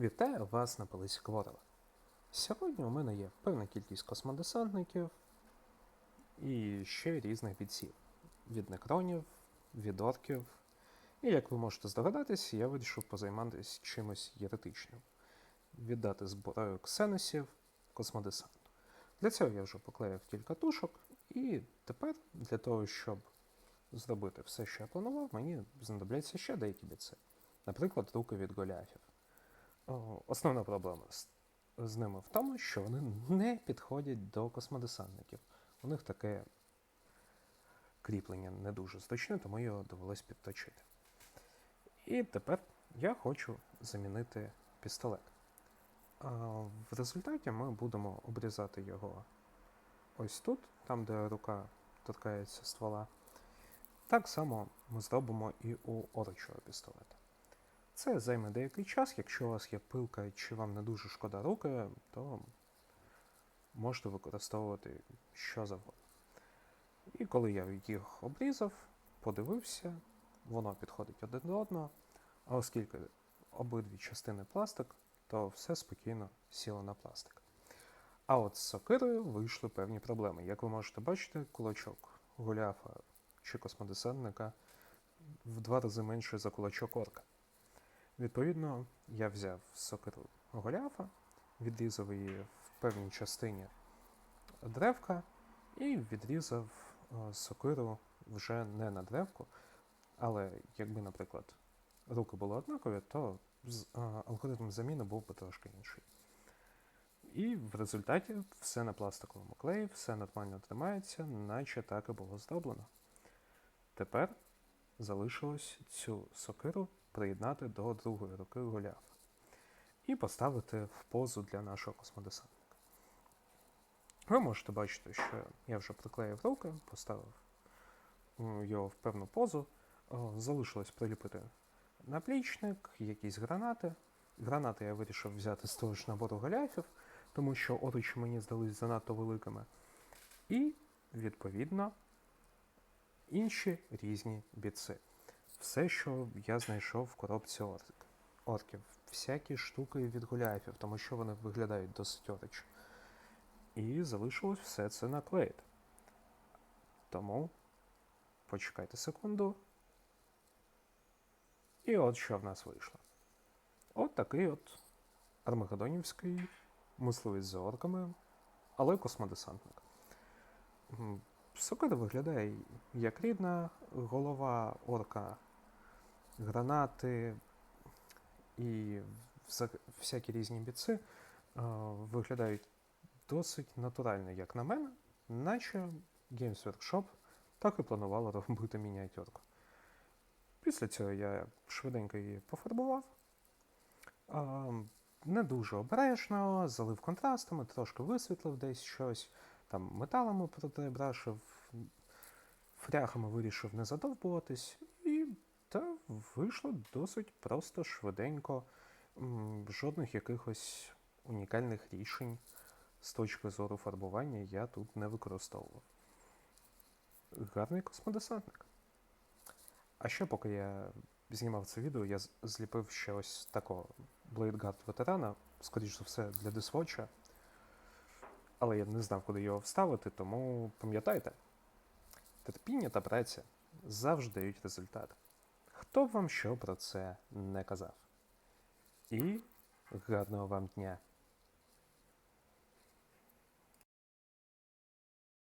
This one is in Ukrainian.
Вітаю вас на Полисі Кворова. Сьогодні у мене є певна кількість космодесантників і ще різних бійців. Від некронів, від орків. І як ви можете здогадатись, я вирішив позайматися чимось єретичним. Віддати зброю ксеносів космодесанту. Для цього я вже поклеїв кілька тушок, і тепер для того, щоб зробити все, що я планував, мені знадобляться ще деякі бійці. Наприклад, руки від голяфів. О, Основна проблема з, ними в тому, що вони не підходять до космодесантників. У них таке кріплення не дуже зручне, тому його довелось підточити. І тепер я хочу замінити пістолет. В результаті ми будемо обрізати його ось тут, там, де рука торкається ствола. Так само ми зробимо і у орочого пістолета. Це займе деякий час. Якщо у вас є пилка чи вам не дуже шкода руки, то можете використовувати що завгодно. І коли я їх обрізав, подивився, воно підходить один до одного, а оскільки обидві частини пластик, то все спокійно сіло на пластик. А от з сокирою вийшли певні проблеми. Як ви можете бачити, кулачок гуляфа чи космодесантника в два рази менше за кулачок орка. Відповідно, я взяв сокиру Голіафа, відрізав її в певній частині древка і відрізав е, сокиру вже не на древку. Але якби, наприклад, руки були однакові, то е, алгоритм заміни був би трошки інший. І в результаті все на пластиковому клеї, все нормально тримається, наче так і було зроблено. Тепер залишилось цю сокиру приєднати до другої руки Голіафа і поставити в позу для нашого космодесантника. Ви можете бачити, що я вже приклеїв руки, поставив його в певну позу. Залишилось приліпити наплічник, якісь гранати. Гранати я вирішив взяти з того ж набору Голіафів, тому що оручі мені здались занадто великими. І, відповідно, інші різні біци. Все, що я знайшов в коробці орк- орків. Всякі штуки від гуляйфів, тому що вони виглядають досить орич. І залишилось все це наклеїти. Тому почекайте секунду. І от що в нас вийшло. От такий от армагеддонівський мисливець за орками, але космодесантник. Сокира виглядає як рідна, голова орка, гранати і всякі різні біци е, виглядають досить натурально, як на мене, наче Games Workshop так і планувало робити мініатюрку. Після цього я швиденько її пофарбував. Не дуже обережно, залив контрастами, трошки висвітлив десь щось, там металами протебрашив, фряхами вирішив не задовбуватись, і та вийшло досить просто швиденько, жодних якихось унікальних рішень з точки зору фарбування я тут не використовував. Гарний космодесантник. А ще поки я знімав це відео, я зліпив ще ось такого Blade ветерана, скоріш за все, для дисвоча. Але я не знав, куди його вставити, тому пам'ятайте, терпіння та праця завжди дають результат. Хто б вам що про це не казав. І гарного вам дня!